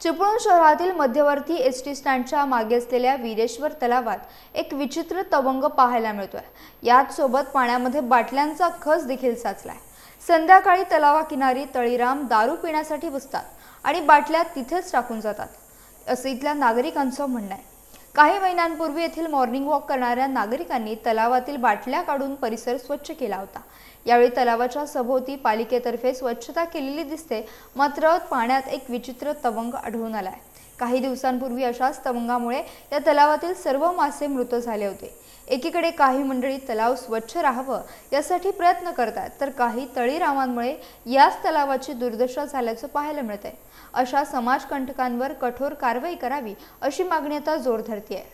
चिपळूण शहरातील मध्यवर्ती S T स्टँडच्या मागे असलेल्या वीरेश्वर तलावात एक विचित्र तवंग पाहायला मिळतोय. याच सोबत पाण्यामध्ये बाटल्यांचा खस देखील साचलाय. संध्याकाळी तलावाकिनारी तळीराम दारू पिण्यासाठी बसतात आणि बाटल्या तिथेच टाकून जातात. असं इथल्या नागरिकांचं म्हणणं आहे. काही महिन्यांपूर्वी येथील मॉर्निंग वॉक करणाऱ्या नागरिकांनी तलावातील बाटल्या काढून परिसर स्वच्छ केला होता. यावेळी तलावाच्या सभोवती पालिकेतर्फे स्वच्छता केलेली दिसते मात्र पाण्यात एक विचित्र तवंग आढळून आला आहे काही दिवसांपूर्वी अशाच तवंगामुळे या तलावातील सर्व मासे मृत झाले होते. एकीकडे काही मंडळी तलाव स्वच्छ राहावं यासाठी प्रयत्न करतात तर काही तळीरामांमुळे याच तलावाची दुर्दशा झाल्याचं पाहायला मिळतंय. अशा समाजकंटकांवर कठोर कारवाई करावी अशी मागणी आता जोर धरतीये.